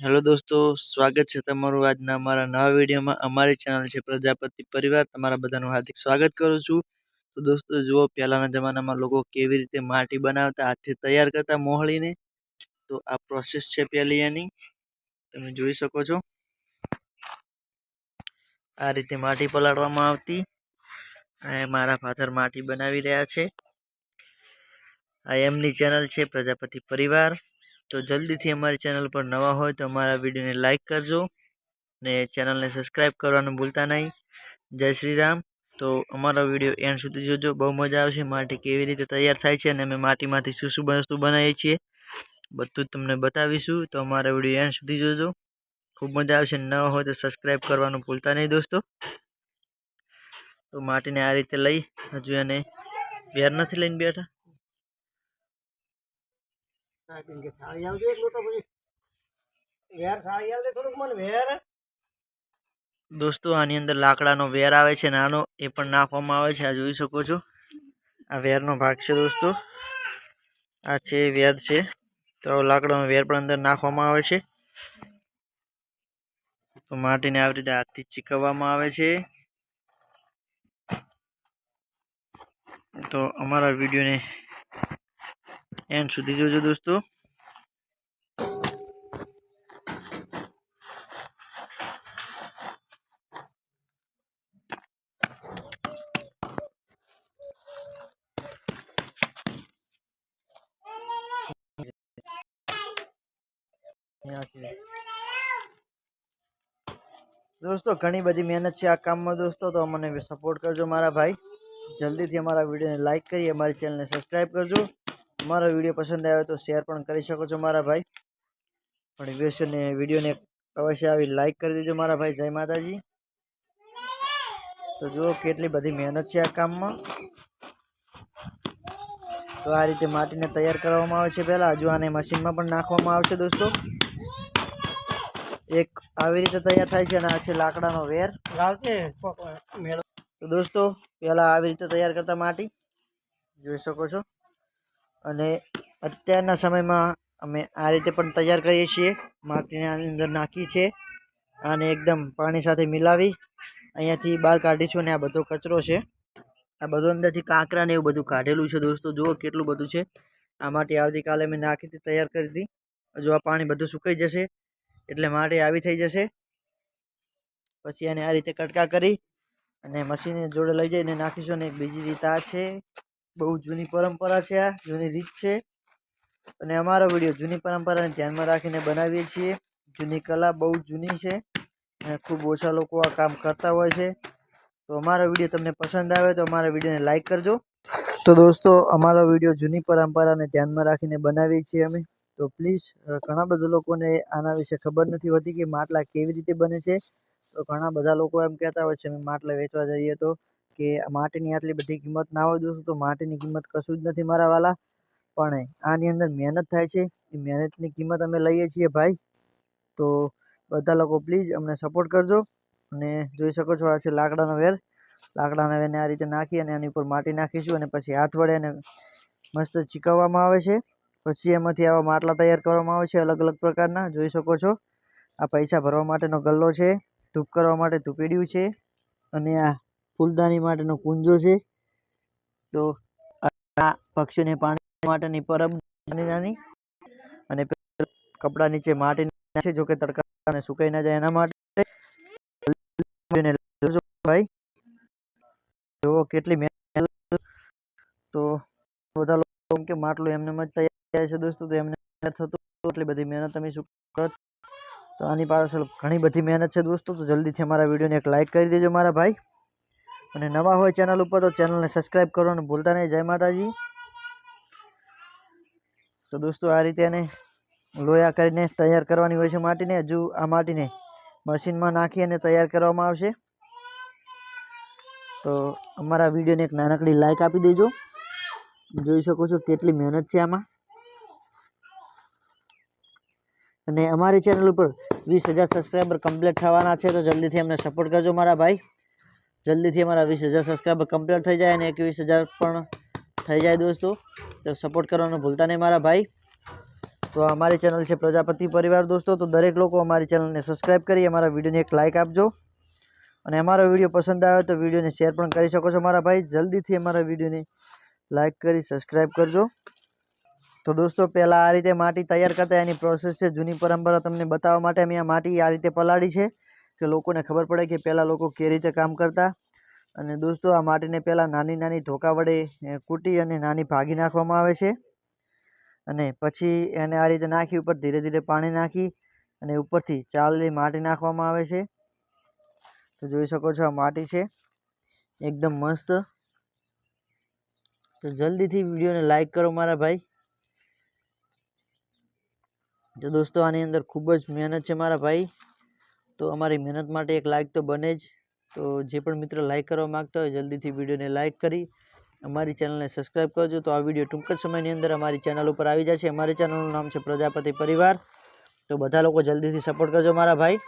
Hello દોસ્તો, સ્વાગત છે તમારું આજના અમારા નવા વિડીયોમાં. અમારી ચેનલ છે પ્રજાપતિ પરિવાર. તમારા બધાનું હાર્દિક સ્વાગત કરું છું. તો દોસ્તો, જુઓ, પહેલાંના જમાનામાં લોકો કેવી રીતે માટી બનાવતા હાથથી તૈયાર કરતા મોહળીને. તો આ પ્રોસેસ છે પહેલી એની. તમે જોઈ શકો છો. આ રીતે માટી પલાળવામાં આવતી. અને મારા ફાધર માટી બનાવી રહ્યા છે. આ એમની ચેનલ છે પ્રજાપતિ પરિવાર. તો જલ્દીથી અમારી ચેનલ પર નવા હોય તો અમારા વિડીયોને લાઇક કરજો ને ચેનલને સબસ્ક્રાઈબ કરવાનું ભૂલતા નહીં. જય શ્રી રામ. તો અમારો વીડિયો એન્ડ સુધી જોજો. બહુ મજા આવશે. માટી કેવી રીતે તૈયાર થાય છે અને અમે માટીમાંથી શું શું વસ્તુ બનાવીએ છીએ બધું જ તમને બતાવીશું. તો અમારા વીડિયો એન્ડ સુધી જોજો. ખૂબ મજા આવશે. ન હોય તો સબસ્ક્રાઈબ કરવાનું ભૂલતા નહીં દોસ્તો. તો માટીને આ રીતે લઈ હજુ એને વેર નથી લઈને બેઠા. કે સાળી આવજો એક લોટો પછી. વેર સાળી આવજે થોડુંક મને વેર. દોસ્તો, આની અંદર લાકડાનો વેર આવે છે, નાનો, એ પણ નાખવામાં આવે છે, આ જોઈ શકો છો. આ વેરનો ભાગ છે, દોસ્તો. આ છે, વેર છે. તો લાકડાનો વેર પણ અંદર નાખવામાં આવે છે. તો માટીને આવી રીતે હાથથી ચીકવવામાં આવે છે. તો અમારા વિડીયોને એન્ડ સુધી જોજો દોસ્તો દોસ્તો ઘણી બધી મહેનત છે આ કામમાં દોસ્તો તો મને સપોર્ટ કરજો મારા ભાઈ જલ્દીથી અમારા વિડીયોને લાઇક કરી અમારી ચેનલને સબસ્ક્રાઈબ કરજો અમારો વીડિયો પસંદ આવ્યો તો શેર પણ કરી શકો છો મારા ભાઈ. પણ વિડીયોને વિડીયોને અવશ્ય આવી લાઈક કરી દેજો મારા ભાઈ. જય માતાજી. તો જુઓ કેટલી બધી મહેનત છે આ કામમાં. તો આ રીતે માટીને તૈયાર કરવામાં આવે છે પહેલાં. હજુ આને મશીનમાં પણ નાખવામાં આવશે દોસ્તો. એક આવી રીતે તૈયાર થાય છે અને આ છે લાકડાનો વેર. તો દોસ્તો પહેલાં આવી રીતે તૈયાર કરતા માટી. જોઈ શકો છો. અને અત્યારના સમયમાં અમે આ રીતે પણ તૈયાર કરીએ છીએ. માટીને આની અંદર નાખી છે અને એકદમ પાણી સાથે મિલાવી અહીંયાથી બહાર કાઢીશું અને આ બધો કચરો છે. આ બધો અંદરથી કાંકરા ને એવું બધું કાઢેલું છે દોસ્તો. જુઓ કેટલું બધું છે. આ માટી આવતીકાલે મેં નાખી હતી તૈયાર કરી હતી. જો આ પાણી બધું સુકાઈ જશે એટલે માટી આવી થઈ જશે. પછી એને આ રીતે કટકા કરી અને મશીન જોડે લઈ જઈને નાખીશું અને એક બીજી રીત આ છે. બહુ જૂની પરંપરા છે આ, જૂની રીત છે. અને અમારો વીડિયો જૂની પરંપરાને ધ્યાનમાં રાખીને બનાવીએ છીએ. જૂની કલા બહુ જૂની છે અને ખૂબ ઓછા લોકો આ કામ કરતા હોય છે. તો અમારો વીડિયો તમને પસંદ આવે તો અમારા વિડીયોને લાઇક કરજો. તો દોસ્તો, અમારો વીડિયો જૂની પરંપરાને ધ્યાનમાં રાખીને બનાવીએ છીએ અમે. તો પ્લીઝ ઘણા બધા લોકોને આના વિશે ખબર નથી હોતી કે માટલા કેવી રીતે બને છે. તો ઘણા બધા લોકો એમ કહેતા હોય છે, અમે માટલા વેચવા જઈએ તો. કે માટીની આટલી બધી કિંમત ના હોય દોસ્તો, તો માટીની કિંમત કશું જ નથી મારા વાલા. પણ આની અંદર મહેનત થાય છે. એ મહેનતની કિંમત અમે લઈએ છીએ ભાઈ. તો બધા લોકો પ્લીઝ અમને સપોર્ટ કરજો અને જોઈ શકો છો આ છે લાકડાનો વેર. લાકડાના વેરને આ રીતે નાખી અને એની ઉપર માટી નાખીશું અને પછી હાથ વડે એને મસ્ત ચીકવવામાં આવે છે. પછી એમાંથી આવા માટલા તૈયાર કરવામાં આવે છે અલગ અલગ પ્રકારના. જોઈ શકો છો. આ પૈસા ભરવા માટેનો ગલ્લો છે. ધૂપ કરવા માટે ધૂપેડિયું છે. અને આ ફૂલદાની માટેનો કુંજો છે. તો આ પક્ષીઓને પાણી માટેની પરબ નાની નાની અને કપડા નીચે માટી છે જોકે તડકાને સુકાઈ ના જાય એના માટે. ભાઈ. જુઓ કેટલી તો બધા લોકો કે માટલું એમને જ તૈયાર છે દોસ્તો, તો એમને થતું એટલી બધી મહેનત અમે શું કરત? તો આની પાછળ ઘણી બધી મહેનત છે દોસ્તો, તો જલ્દીથી અમારા વિડીયોને એક લાઇક કરી દેજો મારા ભાઈ. અને નવા હોય ચેનલ ઉપર તો ચેનલને સબસ્ક્રાઈબ કરવાનું ભૂલતા નહીં. જય માતાજી. તો દોસ્તો, આ રીતે એને લોયા કરીને તૈયાર કરવાની હોય છે માટીને. હજુ આ માટીને મશીનમાં નાખી અને તૈયાર કરવામાં આવશે. તો અમારા વિડીયોને એક નાનકડી લાઇક આપી દેજો. જોઈ શકો છો કેટલી મહેનત છે આમાં. અને અમારી ચેનલ ઉપર વીસ હજાર સબસ્ક્રાઈબર કમ્પ્લીટ થવાના છે, તો જલ્દીથી અમને સપોર્ટ કરજો મારા ભાઈ. જલ્દીથી અમારા વીસ હજાર સબસ્ક્રાઈબર કમ્પ્લીટ થઈ જાય અને એકવીસ હજાર પણ થઈ જાય દોસ્તો. તો સપોર્ટ કરવાનું ભૂલતા નહીં મારા ભાઈ. તો અમારી ચેનલ છે પ્રજાપતિ પરિવાર દોસ્તો. તો દરેક લોકો અમારી ચેનલને સબસ્ક્રાઈબ કરી, અમારા વિડીયોને એક લાઇક આપજો. અને અમારો વીડિયો પસંદ આવે તો વિડીયોને શેર પણ કરી શકો છો મારા ભાઈ. જલ્દીથી અમારા વિડીયોને લાઇક કરી સબસ્ક્રાઈબ કરજો. તો દોસ્તો, પહેલાં આ રીતે માટી તૈયાર કરતા, એની પ્રોસેસ છે જૂની પરંપરા તમને બતાવવા માટે અમે આ માટી આ રીતે પલાળી છે. કે લોકોને ખબર પડે કે પહેલાં લોકો કે રીતે કામ કરતા અને દોસ્તો, આ માટીને પહેલાં નાની નાની ધોકા વડે કૂટી અને નાની ભાગી નાખવામાં આવે છે. અને પછી એને આ રીતે નાખી ઉપર ધીરે ધીરે પાણી નાખી અને ઉપરથી ચાળની માટી નાખવામાં આવે છે. તો જોઈ શકો છો આ માટી છે. એકદમ મસ્ત. તો જલ્દીથી વિડીયોને લાઈક કરો મારા ભાઈ. તો દોસ્તો, આની અંદર ખૂબ જ મહેનત છે મારા ભાઈ. તો અમારી મહેનત માટે એક લાઈક તો બને જ. તો જે પણ મિત્ર લાઈક કરવા માગતા હોય જલ્દીથી વિડીયોને લાઈક કરી. અમારી ચેનલને સબસ્ક્રાઈબ કરજો. તો આ વીડિયો ટૂંક જ સમયની અંદર અમારી ચેનલ ઉપર આવી જશે. અમારી ચેનલનું નામ છે પ્રજાપતિ પરિવાર. તો બધા લોકો જલ્દીથી સપોર્ટ કરજો મારા ભાઈ.